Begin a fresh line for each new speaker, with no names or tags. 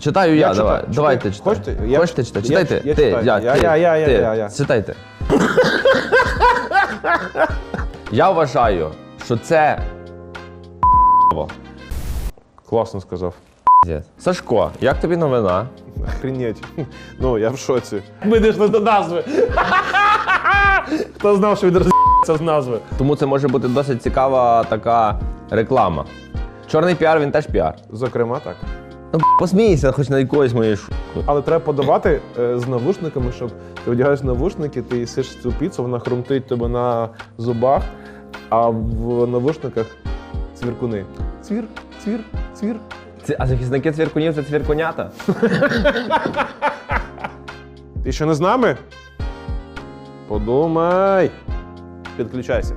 Читаю я,
Я
давай.
читаю.
Давайте
Читай.
читай.
Хочете? Я-
Хочете читати?
я-
Читайте.
я
ти,
читаю.
я,
Я-
ти,
я- я- я-
ти.
я- я.
Читайте. я вважаю, що це
Класно сказав.
Сашко, як тобі новина?
Охренеть. Ну, я в шоці. Ми дійшли до назви. Хто знав, що він роз'їбається з назви?
Тому це може бути досить цікава така реклама. Чорний піар, він теж піар.
Зокрема, так.
Ну, посмійся, хоч на якоїсь моєї шутки.
Але треба подавати е, з навушниками, щоб ти одягаєш навушники, ти їсиш цю піцу, вона хрумтить тебе на зубах, а в навушниках цвіркуни. Цвір, цвір, цвір.
Ці- А захисники цвіркунів це цвіркунята?
Ти ще не з нами? Подумай. Підключайся.